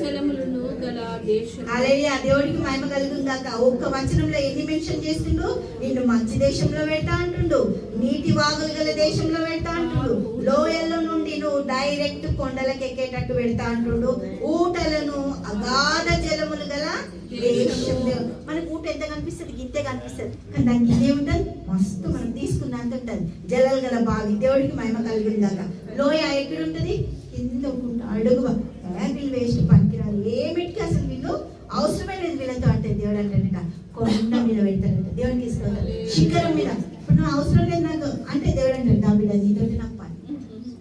జలములను గల దేశం అలాగే దేవుడికి మహిమ కలుగుందాక ఒక్క వచనంలో ఎన్ని మెన్షన్ చేస్తుండు? నిన్ను మంచి దేశంలో పెడతా అంటుండు. నీటి వాగులు గల దేశంలో పెడతా అంటుండు. లోయల్లో నుండి నువ్వు డైరెక్ట్ కొండలకు ఎక్కేటట్టు పెడతా అంటుండు. ఊటలను అగాధ జలములు గల దేశం. మనకు ఊట ఎంత కనిపిస్తుంది? ఇంతే కనిపిస్తుంది. కానీ దానికి ఇదే ఉంటుంది. మస్తు మనం తీసుకున్నంత ఉంటుంది. జలలు గల బావి. దేవుడికి మహిమ కలిగిందాక లోయ ఎక్కడ ఉంటుంది? కింద ఉంటుంది అడుగు వీళ్ళు వేస్ట్ పని వీళ్ళు అవసరమైనది వీళ్ళతో అంటే దేవుడు అంటాడట కొండ మీద పెడతాడంట. దేవుడికి ఇస్తాడు శిఖరం మీద. ఇప్పుడు నువ్వు అవసరం లేదు నాకు. అంటే దేవుడు అంటాడు దా బిడ్డ నీతోటి నాకు పని.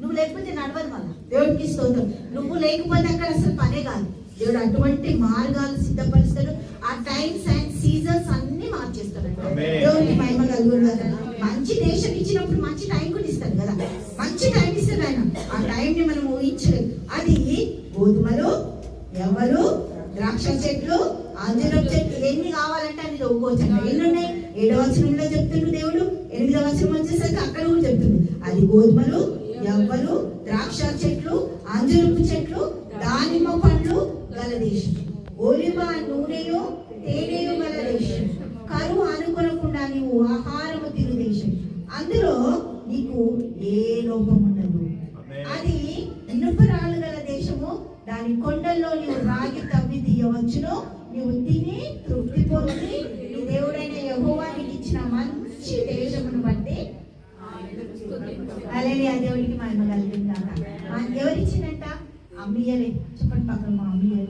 నువ్వు లేకపోతే నడవదు మళ్ళా. దేవుడికి స్తోత్రం. నువ్వు లేకపోతే అక్కడ అసలు పనే కాదు. దేవుడు అటువంటి మార్గాలు సిద్ధపరుస్తాడు. ఆ టైమ్స్ అండ్ సీజన్స్ అన్ని మార్చేస్తాడు ఆమేన్. దేవుడికి మహిమ కలుగుతుంది మంచి దేశం ఇచ్చినప్పుడు మంచి టైం కూడా ఇస్తాడు కదా. మంచి టైం ఇస్తాడు ఆయన. ఆ టైం ని మనం ఊహించలేదు అది గోధుమలు ఎవరు ద్రాక్ష చెట్లు అంజనం చెట్లు ఎన్ని కావాలంటే అన్ని తవ్వుకోవచ్చు ఎన్ని ఉన్నాయి ఏడవ వచనంలో చెప్తుండు దేవుడు. ఎనిమిదవ వచనం వచ్చేసరికి అక్కడ కూడా చెప్తుంది అది గోధుమలు ఎవ్వరు ద్రాక్ష చెట్లు అంజరపు చెట్లు దానిమ్మ పండ్లు గల దేశం ఒలివ నూనెయు తేనెయు గల దేశం కరువు అనుకొనకుండా నీవు ఆహారము తిను దేశం అందులో నీకు ఏ లోపం ఉండదు. అది ఇనుపరాలు గల దేశము. దాని కొండల్లో నీవు రాగి తవ్వి నువ్వు నీవు తిని తృప్తి పొంది నీ దేవుడైన యహోవానికి ఇచ్చిన మంచి దేశమును బట్టి అలాగే ఆ దేవుడికి మహిమ కలిగిందాక. మా ఇచ్చిందంట అమ్మియలే. చెప్పండి పక్కన మా అమ్మియలే.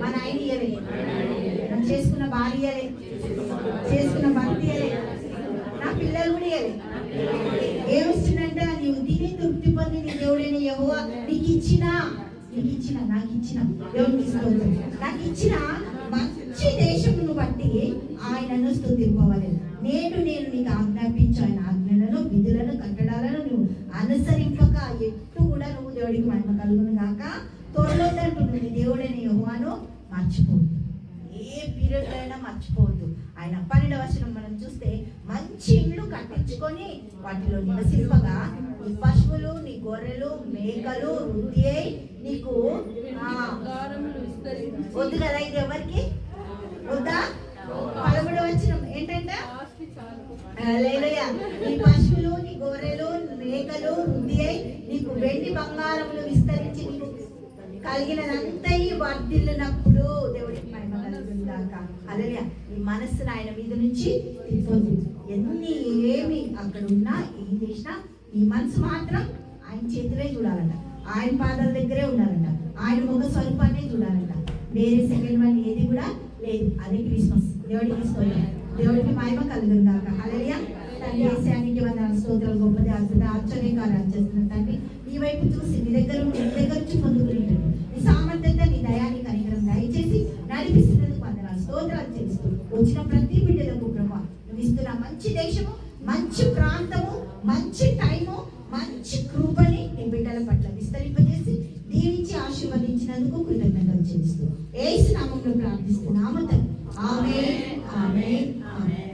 మా నాయన ఇయ్యలే మనం చేసుకున్న భార్యలే. చేసుకున్న భర్త నా పిల్లలు కూడా ఇయ్యలే. ఏమిస్తుందంట నీవు తిని తృప్తి పొంది నీ దేవుడైన యహోవా నీకు ఇచ్చినా నీకు ఇచ్చిన నాకు ఇచ్చిన స్తోత్రం నాకు ఇచ్చిన మంచి దేశమును బట్టి ఆయనను స్తుతింపవాలి నేను నేను నీకు ఆజ్ఞాపించు ఆయన ఆజ్ఞలను విధులను కట్టడాలను నువ్వు అనుసరింపక ఎట్టు కూడా నువ్వు దేవుడికి మహిమ కలుగును కాక తోడొద్దంటుంది నీ దేవుడైన యెహోవాను మర్చిపోవద్దు. ఏ పీరియడ్ అయినా మర్చిపోవద్దు. ఆయన పన్నెండవ వర్షం మనం చూస్తే మంచి ఇల్లు కట్టించుకొని వాటిలో నివసింపగా నీ పశువులు నీ గొర్రెలు మేకలు వృద్ధి వద్దు కదా ఇది ఎవరికి? వద్దా? పదమూడు వచ్చిన ఏంటంటే? నీ పశువులు నీ గొర్రెలు మేకలు వృద్ధి అయి నీకు వెండి బంగారములు విస్తరించి నీకు కలిగినదంతా ఈ వర్ధిల్లినప్పుడు దేవుడికి మహిమ కలుగుతుందాక అలలియా నీ మనస్సును ఆయన మీద నుంచి తిప్పొద్దు. ఎన్ని ఏమి అక్కడ ఉన్నా ఏం చేసినా నీ మనసు మాత్రం ఆయన చేతిలో చూడాలంట. ఆయన పాదాల దగ్గరే ఉండాలంట. ఆయన ముఖ స్వరూపాన్ని చూడాలంట. వేరే సెకండ్ వన్ ఏది కూడా లేదు. అదే క్రిస్మస్. దేవుడికి స్తోత్రం. దేవుడికి మహిమ కలుగుందాక అలలియా తండ్రి దేశానికి వందన స్తోత్రాలు గొప్పది అద్భుత ఆశ్చర్యకారాలు చేస్తున్న తండ్రి ఈ వైపు చూసి నీ దగ్గర ఉండి నీ దగ్గర నుంచి పొందుకునేటట్టు. నీ సామర్థ్యత నీ దయాన్ని కనికరం దయచేసి నడిపిస్తున్నందుకు వందనాలు స్తోత్రాలు చేస్తూ వచ్చిన ప్రతి బిడ్డలకు ప్రభా నువ్వు ఇస్తున్న మంచి దేశము మంచి ప్రాంతము మంచి టైము మంచి కృపని ఆశీర్వదించినందుకు కృతజ్ఞతలు చేస్తూ ఏసు నామంలో ప్రార్థిస్తున్నాము తండ్రి. ఆమె ఆమె ఆమేన్.